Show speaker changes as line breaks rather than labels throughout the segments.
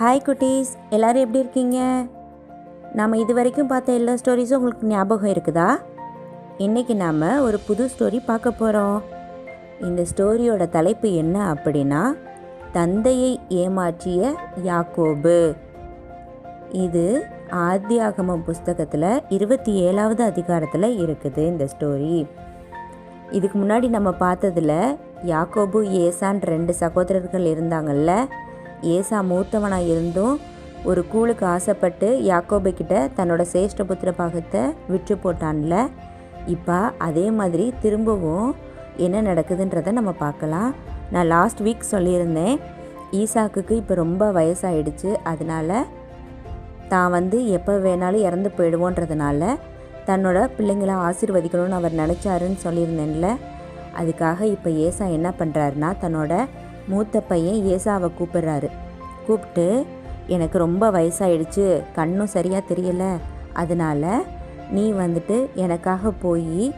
Hi குட்டீஸ். எல்லோரும் எப்படி இருக்கீங்க? நாம் இது வரைக்கும் பார்த்த எல்லா ஸ்டோரிஸும் உங்களுக்கு ஞாபகம் இருக்குதா? இன்றைக்கி நாம் ஒரு புது ஸ்டோரி பார்க்க போகிறோம் இந்த ஸ்டோரியோட தலைப்பு என்ன அப்படின்னா தந்தையை ஏமாற்றிய யாக்கோபு. இது ஆத்தியாகமம் புஸ்தகத்தில் இருபத்தி ஏழாவது அதிகாரத்தில் இருக்குது இந்த ஸ்டோரி இதுக்கு முன்னாடி நம்ம பார்த்ததுல யாக்கோபு ஏசான் ரெண்டு சகோதரர்கள் இருந்தாங்கல்ல ஏசா மூத்தவனாக இருந்தும் ஒரு கூழுக்கு ஆசைப்பட்டு யாக்கோபு கிட்ட தன்னோட சேஷ்டபுத்திர பாகத்தை விற்று போட்டான்ல. இப்போ அதே மாதிரி திரும்பவும் என்ன நடக்குதுன்றதை நம்ம பார்க்கலாம். நான் லாஸ்ட் வீக் சொல்லியிருந்தேன் ஈசாக்குக்கு இப்போ ரொம்ப வயசாயிடுச்சு. அதனால தான் வந்து எப்போ வேணாலும் இறந்து போயிடுவோன்றதுனால தன்னோட பிள்ளைங்களை ஆசீர்வதிக்கணும்னு அவர் நினச்சாருன்னு சொல்லியிருந்தேன்ல. அதுக்காக இப்போ ஏசா என்ன பண்ணுறாருனா தன்னோட மூத்த பையன் ஏசாவை கூப்பிட்றாரு. கூப்பிட்டு எனக்கு ரொம்ப வயசாயிடுச்சு. கண்ணும் சரியாக தெரியல. அதனால நீ வந்துட்டு எனக்காக போய்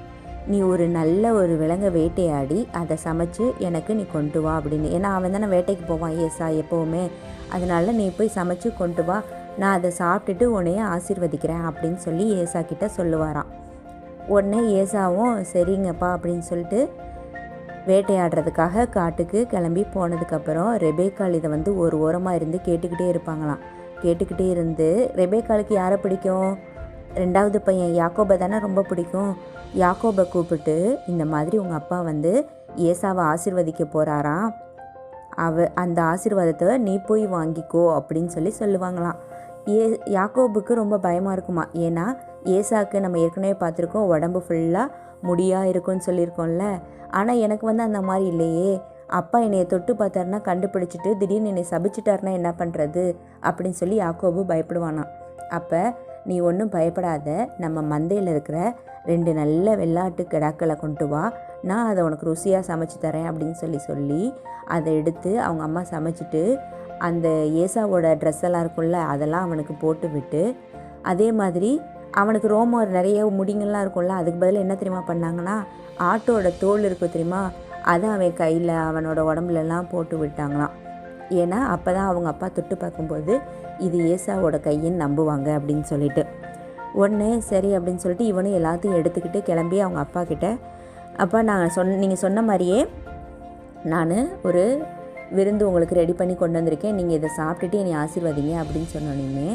நீ ஒரு நல்ல ஒரு விலங்கை வேட்டையாடி அதை சமைச்சு எனக்கு நீ கொண்டு வா அப்படின்னு. ஏன்னா அவன் தானே வேட்டைக்கு போவான் ஏசா எப்போவுமே. அதனால நீ போய் சமைச்சு கொண்டு வா. நான் அதை சாப்பிட்டுட்டு உன்னைய ஆசீர்வதிக்கிறேன் அப்படின்னு சொல்லி ஏசா கிட்ட சொல்லுவாராம். உடனே ஏசாவும் சரிங்கப்பா அப்படின்னு சொல்லிட்டு வேட்டையாடுறதுக்காக காட்டுக்கு கிளம்பி போனதுக்கப்புறம் ரெபேக்கால் இதை வந்து ஒரு ஓரமாக இருந்து கேட்டுக்கிட்டே இருப்பாங்களாம். கேட்டுக்கிட்டே இருந்து ரெபேக்காலுக்கு யாரை பிடிக்கும்? ரெண்டாவது பையன் யாக்கோபை தானே ரொம்ப பிடிக்கும்? யாக்கோபை கூப்பிட்டு இந்த மாதிரி உங்கள் அப்பா வந்து ஏசாவை ஆசிர்வதிக்க போகிறாராம் அவ அந்த ஆசிர்வாதத்தை நீ போய் வாங்கிக்கோ அப்படின்னு சொல்லி சொல்லுவாங்களாம். ஏ யாக்கோபுக்கு ரொம்ப பயமாக இருக்குமா? ஏன்னா ஏசாக்கு நம்ம ஏற்கனவே பார்த்துருக்கோம். உடம்பு ஃபுல்லாக முடியாக இருக்கும்னு சொல்லியிருக்கோம்ல. ஆனால் எனக்கு வந்து அந்த மாதிரி இல்லையே. அப்பா என்னையை தொட்டு பார்த்தாருன்னா கண்டுபிடிச்சிட்டு திடீர்னு என்னை சபிச்சிட்டாருன்னா என்ன பண்ணுறது அப்படின்னு சொல்லி யாக்கோபு பயப்படுவானான் அப்போ நீ ஒன்றும் பயப்படாத. நம்ம மந்தையில் இருக்கிற ரெண்டு நல்ல வெள்ளாட்டு கிடாக்களை கொண்டு வா. நான் அதை உனக்கு ருசியாக சமைச்சு தரேன் அப்படின்னு சொல்லி சொல்லி அதை எடுத்து அவங்க அம்மா சமைச்சிட்டு அந்த ஏசாவோட ட்ரெஸ் எல்லாம் இருக்கும்ல அதெல்லாம் அவனுக்கு போட்டு விட்டு அதே மாதிரி அவனுக்கு ரோமம் நிறைய முடிங்கள்லாம் இருக்கும்ல அதுக்கு பதிலாக என்ன தெரியுமா பண்ணாங்கன்னா ஆட்டோட தோல் இருக்கும் தெரியுமா அதை அவன் கையில் அவனோட உடம்புலலாம் போட்டு விட்டாங்களாம். ஏன்னா அப்போ தான் அவங்க அப்பா தொட்டு பார்க்கும்போது இது ஏசாவோட கையின்னு நம்புவாங்க அப்படின்னு சொல்லிட்டு. உடனே சரி அப்படின்னு சொல்லிட்டு இவனும் எல்லாத்தையும் எடுத்துக்கிட்டு கிளம்பி அவங்க அப்பா கிட்ட அப்பா நான் சொன்ன நீங்கள் சொன்ன மாதிரியே நான் ஒரு விருந்து உங்களுக்கு ரெடி பண்ணி கொண்டு வந்திருக்கேன். நீங்கள் இதை சாப்பிட்டுட்டு என்னை ஆசீர்வாதிங்க அப்படின்னு சொன்னோன்னே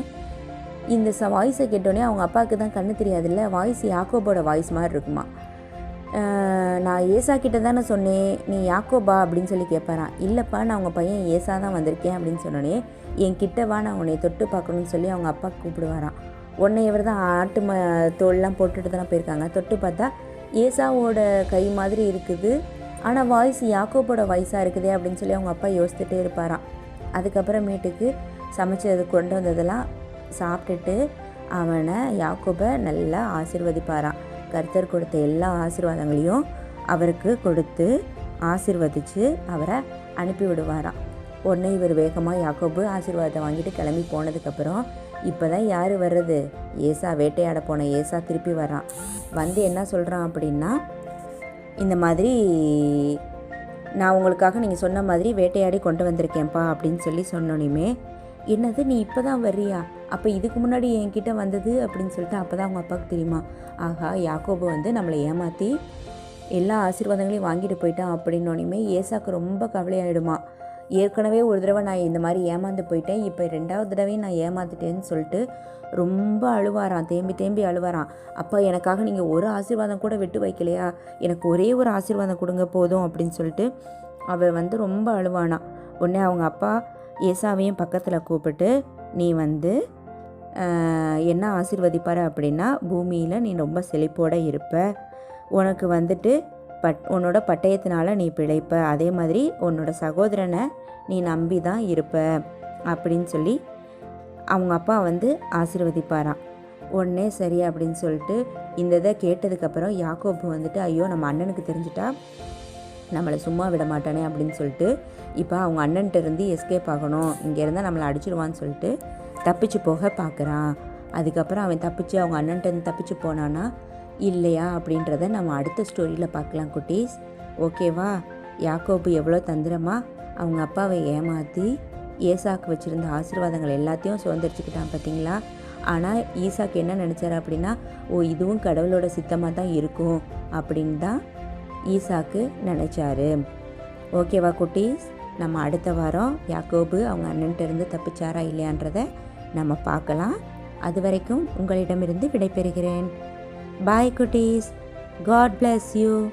இந்த ச வாய்ஸை கேட்டோடனே அவங்க அப்பாவுக்கு தான் கண்ணு தெரியாதுல்ல? வாய்ஸ் யாக்கோபோட வாய்ஸ் மாதிரி இருக்குமா? நான் ஏசா கிட்ட தானே சொன்னேன் நீ யாக்கோபா அப்படின்னு சொல்லி கேட்பாரான் இல்லைப்பா நான் உங்கள் பையன் ஏசா தான் வந்திருக்கேன் அப்படின்னு சொன்னோடனே என் கிட்டவா நான் உன்னை தொட்டு பார்க்கணும்னு சொல்லி அவங்க அப்பா கூப்பிடுவாரான் உன்னை இவர் தான் ஆட்டு ம தோல்லாம் போட்டுட்டு தானே போயிருக்காங்க. தொட்டு பார்த்தா ஏசாவோட கை மாதிரி இருக்குது. ஆனால் வாய்ஸ் யாக்கோபோட வாய்ஸாக இருக்குதே அப்படின்னு சொல்லி அவங்க அப்பா யோசித்துட்டே இருப்பாராம். அதுக்கப்புறமேட்டுக்கு சமைச்சது கொண்டு வந்ததெல்லாம் சாப்பிட்டுட்டு அவனை யாக்கோபை நல்லா ஆசிர்வதிப்பாரான் கர்த்தர் கொடுத்த எல்லா ஆசீர்வாதங்களையும் அவருக்கு கொடுத்து ஆசிர்வதித்து அவரை அனுப்பி விடுவாராம் உடனே இவர் வேகமாக யாக்கோபு ஆசீர்வாதத்தை வாங்கிட்டு கிளம்பி போனதுக்கப்புறம் இப்போ தான் யார் வர்றது? ஏசா வேட்டையாட போன ஏசா திருப்பி வர்றான். வந்து என்ன சொல்கிறான் அப்படின்னா இந்த மாதிரி நான் உங்களுக்காக நீங்கள் சொன்ன மாதிரி வேட்டையாடி கொண்டு வந்திருக்கேன்ப்பா அப்படின்னு சொல்லி சொன்னோனையுமே என்னது நீ இப்போ தான் வர்றியா? அப்போ இதுக்கு முன்னாடி என்கிட்ட வந்தது அப்படின்னு சொல்லிட்டு அப்போ தான் அவங்க அப்பாவுக்கு தெரியுமா? ஆஹா யாக்கோபு வந்து நம்மளை ஏமாற்றி எல்லா ஆசீர்வாதங்களையும் வாங்கிட்டு போயிட்டான் அப்படின்னோனையுமே ஏசாக்கு ரொம்ப கவலையாயிடுமா? ஏற்கனவே ஒரு தடவை நான் இந்த மாதிரி ஏமாந்து போயிட்டேன். இப்போ ரெண்டாவது தடவையும் நான் ஏமாந்துட்டேன்னு சொல்லிட்டு ரொம்ப அழுவாராம். தேம்பி தேம்பி அழுவாராம். அப்பா எனக்காக நீங்கள் ஒரு ஆசீர்வாதம் கூட விட்டு வைக்கலையா? எனக்கு ஒரே ஒரு ஆசீர்வாதம் கொடுங்க போதும் அப்படின்னு சொல்லிட்டு அவள் வந்து ரொம்ப அழுவானா. உடனே அவங்க அப்பா ஏசாவையும் பக்கத்தில் கூப்பிட்டு நீ வந்து என்ன ஆசிர்வதிப்பார் அப்படின்னா பூமியில் நீ ரொம்ப செழிப்போடு இருப்ப. உனக்கு வந்துட்டு பட் உன்னோட பட்டயத்தினால நீ பிழைப்ப. அதே மாதிரி உன்னோட சகோதரனை நீ நம்பி தான் இருப்ப அப்படின்னு சொல்லி அவங்க அப்பா வந்து ஆசிர்வதிப்பாராம். உடனே சரி அப்படின்னு சொல்லிட்டு இந்த இதை கேட்டதுக்கப்புறம் யாக்கோப்பு வந்துட்டு ஐயோ நம்ம அண்ணனுக்கு தெரிஞ்சிட்டா? நம்மளை சும்மா விட மாட்டானே? அப்படின்னு சொல்லிட்டு இப்போ அவங்க அண்ணன்ட்ட இருந்து எஸ்கேப் ஆகணும். இங்கே இருந்தால் நம்மளை அடிச்சிடுவான்னு சொல்லிட்டு தப்பிச்சு போக பார்க்குறான். அதுக்கப்புறம் அவன் தப்பிச்சு அவங்க அண்ணன்ட்டு தப்பிச்சு போனானா இல்லையா அப்படின்றத நம்ம அடுத்த ஸ்டோரியில் பார்க்கலாம் குட்டீஸ். ஓகேவா யாக்கோபு எவ்வளோ தந்திரமா? அவங்க அப்பாவை ஏமாற்றி ஏசாக்கு வச்சுருந்த ஆசீர்வாதங்கள் எல்லாத்தையும் சுதந்திரிச்சுக்கிட்டான் பார்த்தீங்களா? ஆனால் ஈசாக்கு என்ன நினச்சாரு அப்படின்னா ஓ இதுவும் கடவுளோட சித்தமாக தான் இருக்கும் அப்படின்னு தான் ஈசாக்கு நினச்சாரு. ஓகேவா குட்டீஸ்? நம்ம அடுத்த வாரம் யாக்கோபு அவங்க அண்ணன்ட்டு இருந்து தப்பிச்சாரா இல்லையான்றதை நம்ம பார்க்கலாம். அது வரைக்கும் உங்களிடமிருந்து விடைபெறுகிறேன். பாய் குட்டீஸ். God bless you